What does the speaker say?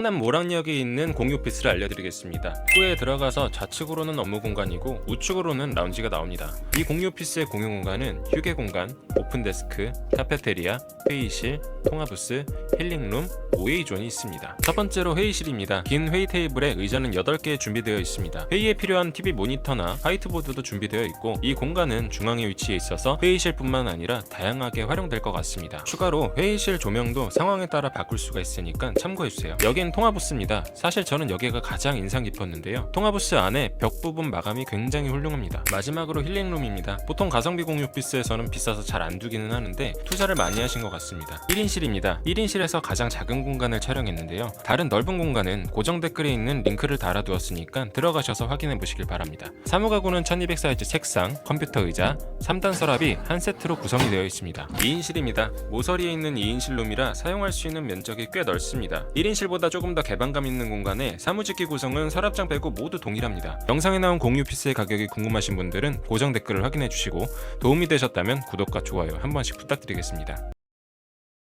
충남 모락역에 있는 공유 오피스를 알려드리겠습니다. 입구에 들어가서 좌측으로는 업무 공간이고 우측으로는 라운지가 나옵니다. 이 공유 오피스의 공유 공간은 휴게 공간, 오픈 데스크, 카페테리아, 회의실, 통화부스, 힐링룸, OA존이 있습니다. 첫 번째로 회의실입니다. 긴 회의 테이블에 의자는 8개 준비되어 있습니다. 회의에 필요한 TV 모니터나 화이트보드도 준비되어 있고 이 공간은 중앙에 위치해 있어서 회의실뿐만 아니라 다양하게 활용될 것 같습니다. 추가로 회의실 조명도 상황에 따라 바꿀 수가 있으니까 참고해주세요. 여긴 통화부스입니다. 사실 저는 여기가 가장 인상 깊었는데요. 통화부스 안에 벽 부분 마감이 굉장히 훌륭합니다. 마지막으로 힐링룸입니다. 보통 가성비 공유 오피스에서는 비싸서 잘 안 두기는 하는데 투자를 많이 하신 것 같습니다. 1인실입니다. 1인실에서 가장 작은 공간을 촬영했는데요. 다른 넓은 공간은 고정 댓글에 있는 링크를 달아두었으니까 들어가셔서 확인해 보시길 바랍니다. 사무가구는 1200 사이즈 책상, 컴퓨터 의자, 3단 서랍이 한 세트로 구성이 되어 있습니다. 2인실입니다. 모서리에 있는 2인실 룸이라 사용할 수 있는 면적이 꽤 넓습니다. 1인실보다 조금 더 개방감 있는 공간에 사무직기 구성은 서랍장 빼고 모두 동일합니다. 영상에 나온 공유 피스의 가격이 궁금하신 분들은 고정 댓글을 확인해 주시고 도움이 되셨다면 구독과 좋아요 한 번씩 부탁드리겠습니다.